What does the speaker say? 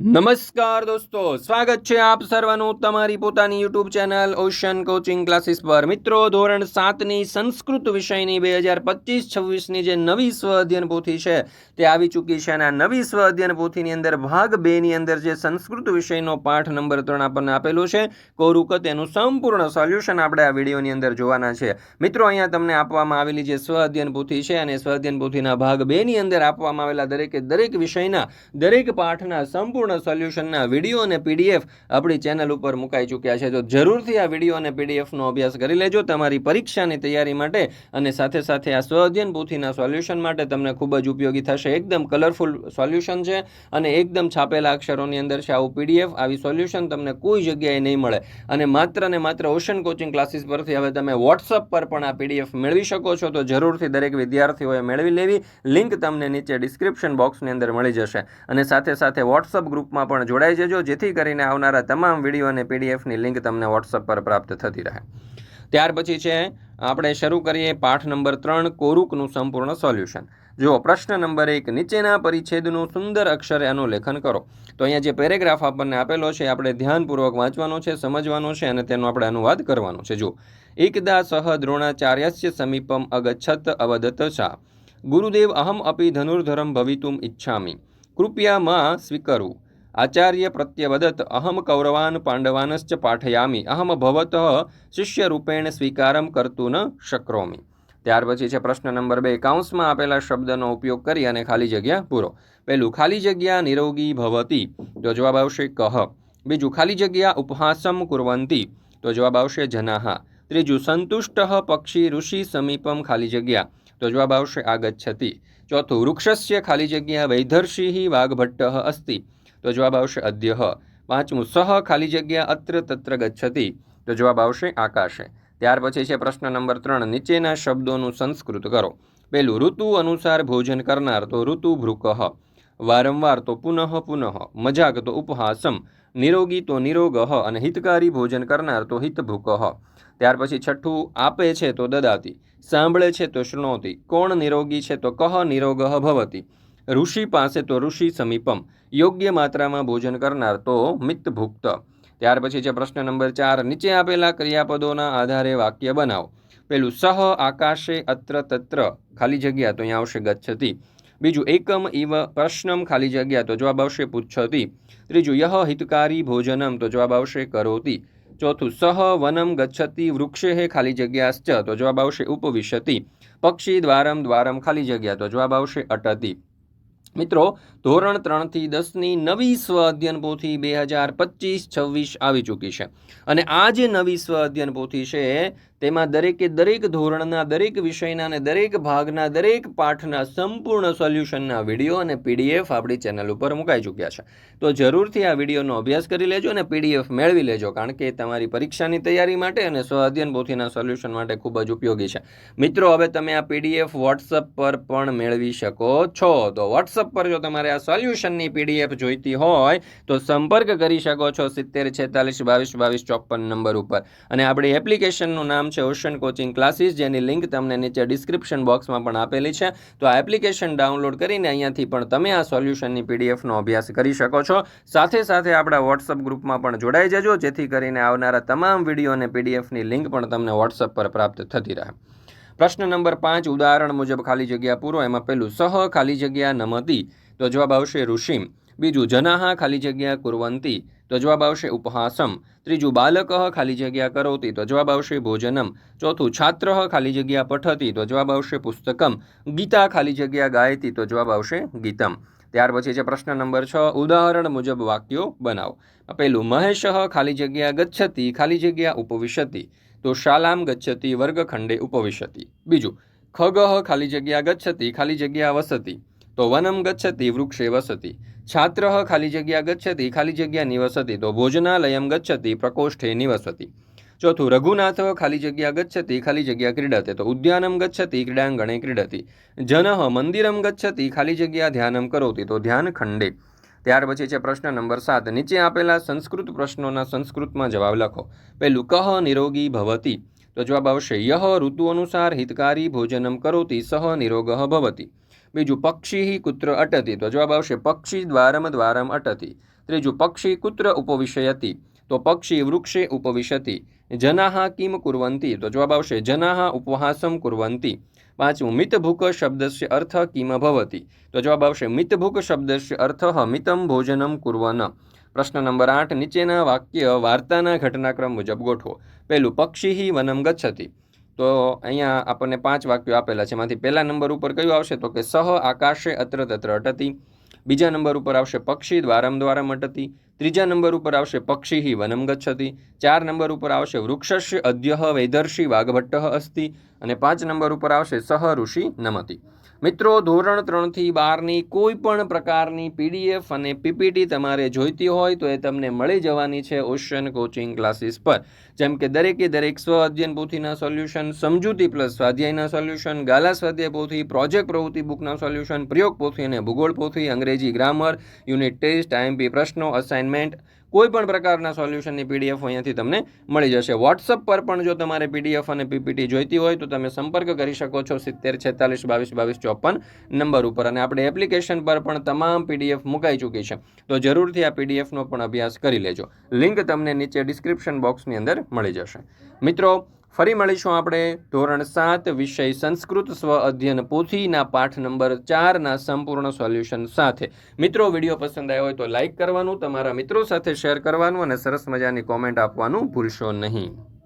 નમસ્કાર દોસ્તો, સ્વાગત છે આપ સર્વનું તમારી પોતાની YouTube channel Ocean Coaching Classes પર. મિત્રો, ધોરણ સાતની સંસ્કૃત વિષયની બે હજાર પચીસ છવ્વીસની જે નવી સ્વ અધ્યયન પોથી છે, તે આવી ચૂકી છે અને આ નવી સ્વ અધ્યયન પોથીની અંદર ભાગ બેની અંદર જે સંસ્કૃત વિષયનો પાઠ નંબર ત્રણ આપણને આપેલો છે કોરુક તેનું સંપૂર્ણ સોલ્યુશન આપણે આ વિડીયોની અંદર જોવાના છે. મિત્રો, અહીંયા તમને આપવામાં આવેલી જે સ્વ અધ્યયન પોથી છે અને સ્વ અધ્યયન પોથીના ભાગ બેની અંદર આપવામાં આવેલા દરેકે દરેક વિષયના દરેક પાઠના સંપૂર્ણ સોલ્યુશનના વીડિયો અને પીડીએફ આપણી ચેનલ ઉપર મુકાઈ ચૂક્યા છે. તો જરૂરથી આ વીડિયો અને પીડીએફનો અભ્યાસ કરી લેજો. તમારી પરીક્ષાની તૈયારી માટે અને સાથે સાથે આ સ્વઅધ્યયન પોથીના સોલ્યુશન માટે તમને ખૂબ જ ઉપયોગી થશે. એકદમ કલરફુલ સોલ્યુશન છે અને એકદમ છાપેલા અક્ષરોની અંદર છે આવું પીડીએફ આવી સોલ્યુશન તમને કોઈ જગ્યાએ નહીં મળે. અને માત્ર ને માત્ર ઓશન કોચિંગ ક્લાસીસ પરથી હવે તમે વોટ્સઅપ પર પણ આ પીડીએફ મેળવી શકો છો. તો જરૂરથી દરેક વિદ્યાર્થીઓએ મેળવી લેવી. લિંક તમને નીચે ડિસ્ક્રિપ્શન બોક્સની અંદર મળી જશે. અને સાથે સાથે વોટ્સઅપ ગ્રુપમાં પણ જોડાઈ જજો, જેથી કરીને આવનારા તમામ વીડિયો અને પીડીએફની લિંક તમને વોટ્સઅપ પર પ્રાપ્ત થતી રહે. ત્યાર પછી છે, આપણે શરૂ કરીએ પાઠ નંબર ત્રણ, કોરુકનું સંપૂર્ણ સોલ્યુશન. જુઓ, પ્રશ્ન નંબર એક, નીચેના પરિચ્છેદનું સુંદર અક્ષરે અનુલેખન કરો. તો અહીંયા જે પેરેગ્રાફ આપણને આપેલો છે આપણે ધ્યાનપૂર્વક વાંચવાનો છે, સમજવાનો છે, અને તેનો આપણે અનુવાદ કરવાનો છે. જુઓ, એકદા સહ દ્રોણાચાર્યસ્ય સમીપમ અગચ્છત અવદત શા ગુરુદેવ અહમ અપી ધનુર્ધરમ ભવિતુમ ઈચ્છામી. કૃપયા માં સ્વીકરુ. આચાર્ય પ્રત્યવદત અહમ કૌરવાન પાંડવાનશ્ચ પાઠયામી અહમ ભવત શિષ્યરૂપેણ સ્વીકારમ કરતું ન શક્રોમી ત્યાર પછી છે પ્રશ્ન નંબર બે કાઉન્સમાં આપેલા શબ્દનો ઉપયોગ કરી અને ખાલી જગ્યા પૂરો। પહેલું, ખાલી જગ્યા નિરોગી ભવતી, તો જવાબ આવશે કહ। બીજું, ખાલી જગ્યા ઉપહાસમ કુર્વંતી, તો જવાબ આવશે જનાહા। ત્રીજું, સંતુષ્ટ પક્ષી ઋષિ સમીપમ ખાલી જગ્યા, તો જવાબ આવશે આગચ્છતી। ચોથું, વૃક્ષસ્ય ખાલી જગ્યા વૈધર્ષિ વાઘભટ્ટ અસ્તિ તો જવાબ આવશે અદ્ય પાંચમું, સહ ખાલી જગ્યા અત્ર તત્ર ગચ્છતિ. તો જવાબ આવશે આકાશે. ત્યાર પછી છે પ્રશ્ન નંબર ત્રણ, નીચેના શબ્દોનું સંસ્કૃત કરો. પહેલું, ઋતુ અનુસાર ભોજન કરનાર તો ઋતુ ભૃકહ વારંવાર તો પુનઃ પુનઃ. મજાક તો ઉપહાસમ. નિરોગી તો નિરોગઃ અને હિતકારી ભોજન કરનાર તો હિતભૂકહ ત્યાર પછી છઠ્ઠું, આપે છે તો દદાતી. સાંભળે છે તો શૃણોતી કોણ નિરોગી છે તો કહ નિરોગહ ભવતી. ઋષિ પાસે તો ઋષિ સમીપમ. યોગ્ય માત્રામાં ભોજન કરનાર તો મિતભુક્ત ત્યાર પછી છે પ્રશ્ન નંબર ચાર. નીચે આપેલા ક્રિયાપદોના આધારે વાક્ય બનાવો. પેલું, સહ આકાશે અત્ર તત્ર. ખાલી જગ્યા તો અહીંયા આવશે ગચ્છતી. બીજું, એકમ ઇવ પ્રશ્નમ ખાલી જગ્યા તો જવાબ આવશે પુચ્છતી. ત્રીજું, યહ હિતકારી ભોજનમ તો જવાબ આવશે કરોતી. ચોથું, સહ વનમ ગચ્છતિ વૃક્ષે હે ખાલી જગ્યાશ્ચ તો જવાબ આવશે ઉપવિશતિ. પક્ષી દ્વારમ દ્વારમ ખાલી જગ્યા તો જવાબ આવશે અટતી. મિત્રો, ધોરણ ત્રણથી દસની નવી સ્વ અધ્યયન પોથી બે હજાર પચીસ છવ્વીસ આવી ચૂકી છે. અને આ જે નવી સ્વ અધ્યયન પોથી છે તેમાં દરેકે દરેક ધોરણના, દરેક વિષયના અને દરેક ભાગના, દરેક પાઠના સંપૂર્ણ સોલ્યુશનના વીડિયો અને પીડીએફ આપણી ચેનલ ઉપર મુકાઈ ચૂક્યા છે. તો જરૂરથી આ વિડીયોનો અભ્યાસ કરી લેજો અને પીડીએફ મેળવી લેજો, કારણ કે તમારી પરીક્ષાની તૈયારી માટે અને સ્વાધ્યન પોથીના સોલ્યુશન માટે ખૂબ જ ઉપયોગી છે. મિત્રો, હવે તમે આ પીડીએફ વોટ્સઅપ પર પણ મેળવી શકો છો. તો વોટ્સઅપ પર જો તમારે આ સોલ્યુશનની પીડીએફ જોઈતી હોય, તો સંપર્ક કરી શકો છો સિત્તેર છેતાલીસ બાવીસ બાવીસ ચોપન નંબર ઉપર. અને આપણી એપ્લિકેશનનું નામ છે ઓશન કોચિંગ ક્લાસીસ જેની લિંક તમને નીચે ડિસ્ક્રિપ્શન બોક્સમાં પણ આપેલી છે. તો આ એપ્લિકેશન ડાઉનલોડ કરીને અહીંયાથી પણ તમે આ સોલ્યુશનની પીડીએફનો અભ્યાસ કરી શકો છો. સાથે સાથે આપણા વોટ્સઅપ ગ્રુપમાં પણ જોડાઈ જજો, જેથી કરીને આવનારા તમામ વીડિયો અને પીડીએફની લિંક પણ તમને વોટ્સઅપ પર પ્રાપ્ત થતી રહે. પ્રશ્ન નંબર પાંચ, ઉદાહરણ મુજબ ખાલી જગ્યા પૂરો, એમાં પહેલું સહ, ખાલી જગ્યા નમતી. તો જવાબ આવશે ઋષિમ. બીજું, જનાહા ખાલી જગ્યા કુર્વંતી, તો જવાબ આવશે ઉપહાસમ. ત્રીજું, બાલક ખાલી જગ્યા કરોતી, તો જવાબ આવશે ભોજનમ. ચોથું, છાત્ર ખાલી જગ્યા પઠતી, તો જવાબ આવશે પુસ્તકમ. ગીતા ખાલી જગ્યા ગાયતી, તો જવાબ આવશે ગીતમ. ત્યાર પછી છે પ્રશ્ન નંબર છ, ઉદાહરણ મુજબ વાક્યો બનાવો. પહેલું, મહેશ ખાલી જગ્યા ગચ્છતી, ખાલી જગ્યા ઉપવિશતી, તો શાલામ ગચ્છતી, વર્ગખંડે ઉપવિશતી. બીજું, ખગઃ ખાલી જગ્યા ગચ્છતી, ખાલી જગ્યા વસતી. તો વનમ ગચ્છતી, વૃક્ષે વસતિ. છાત્ર ખાલી જગ્યા ગચ્છતિ, ખાલી જગ્યા નિવસતિ. તો ભોજનાલયમ ગચ્છતિ, પ્રકોષ્ઠે નિવસતિ. ચોથું, રઘુનાથ ખાલી જગ્યા ગચ્છતિ, ખાલી જગ્યા ક્રીડતે. તો ઉદ્યાનમ ગચ્છતિ, ક્રીડાંગણે ક્રીડતિ. જનઃ મંદિરમ ગચ્છતિ, ખાલી જગ્યા ધ્યાનમ કરોતી. તો ધ્યાન ખંડે. ત્યાર પછી છે પ્રશ્ન નંબર સાત. નીચે આપેલા સંસ્કૃત પ્રશ્નોના સંસ્કૃતમાં જવાબ લખો. પહેલું કહ નિરોગી ભવતી. તો જવાબ આવશે યહ ઋતુ અનુસાર હિતકારી ભોજનમ કરોતી સહ નિરોગઃ ભવતી. બીજું પક્ષી કુત્ર અટતી. તો જવાબ આવશે પક્ષી દ્વારમ દ્વારમ અટતી. ત્રીજું પક્ષી કુત્ર ઉપવિશયતિ. તો પક્ષી વૃક્ષે ઉપવિશતી. જનાહા કિમ કુર્વંતી. તો જવાબ આવશે જનાહા ઉપહાસમ કુર્વંતી. પાંચમું, મિતભૂક શબ્દસ્ય અર્થ કિમ ભવતી. તો જવાબ આવશે મિતભૂક શબ્દસ્ય અર્થ મિતમ ભોજનમ કુર્વન. પ્રશ્ન નંબર આઠ, નીચેના વાક્ય વાર્તાના ઘટનાક્રમ મુજબ ગોઠવો. પહેલું, પક્ષી વનમ ગચ્છતિ. તો અહીંયા આપણને પાંચ વાક્યો આપેલા છે. એમાંથી પહેલા નંબર ઉપર કયું આવશે? તો કે સહ આકાશે અત્ર તત્ર અટતી. બીજા નંબર ઉપર આવશે પક્ષી દ્વારમ દ્વારમ અટતી. ત્રીજા નંબર ઉપર આવશે પક્ષી વનમ ગચ્છતી. ચાર નંબર ઉપર આવશે વૃક્ષસ્ય અદ્યહ વૈદર્શી વાઘભટ્ટ અસ્તિ. અને પાંચ નંબર ઉપર આવશે સહ ઋષિ નમતી. મિત્રો, ધોરણ ત્રણથી બારની કોઈ પણ પ્રકારની પીડીએફ અને પીપીટી તમારે જોઈતી હોય તો એ તમને મળી જવાની છે ઓશન કોચિંગ ક્લાસીસ પર. જેમ કે દરેકે દરેક સ્વ અધ્યયન પોથીના સોલ્યુશન, સમજૂતી પ્લસ સ્વાધ્યાયના સોલ્યુશન, ગાલા સ્વાધ્યાય પોથી, પ્રોજેક્ટ પ્રવૃત્તિ બુકના સોલ્યુશન, પ્રયોગ પોથી અને ભૂગોળ પોથી, અંગ્રેજી ગ્રામર, યુનિટ ટેસ્ટ, આઈએમપી પ્રશ્નો, અસાઇનમેન્ટ કોઈ પણ પ્રકારના સોલ્યુશનની પીડીએફ અહીંયાથી તમને મળી જશે. વોટ્સઅપ પર પણ જો તમારે પીડીએફ અને પીપીટી જોઈતી હોય તો તમે સંપર્ક કરી શકો છો સિત્તેર, છેતાલીસ, બાવીસ બાવીસ, ચોપન નંબર ઉપર. અને આપણે એપ્લિકેશન પર પણ તમામ પીડીએફ મુકાઈ ચૂકી છે. તો જરૂરથી આ પીડીએફનો પણ અભ્યાસ કરી લેજો. લિંક તમને નીચે ડિસ્ક્રિપ્શન બોક્સની અંદર મળી જશે. મિત્રો ફરી મળીશું આપણે ધોરણ સાત વિષય સંસ્કૃત સ્વ અધ્યયન પોથીના પાઠ નંબર ચારના સંપૂર્ણ સોલ્યુશન સાથે. મિત્રો, વીડિયો પસંદ આવ્યો હોય તો લાઇક કરવાનું, તમારા મિત્રો સાથે શેર કરવાનું અને સરસ મજાની કોમેન્ટ આપવાનું ભૂલશો નહીં.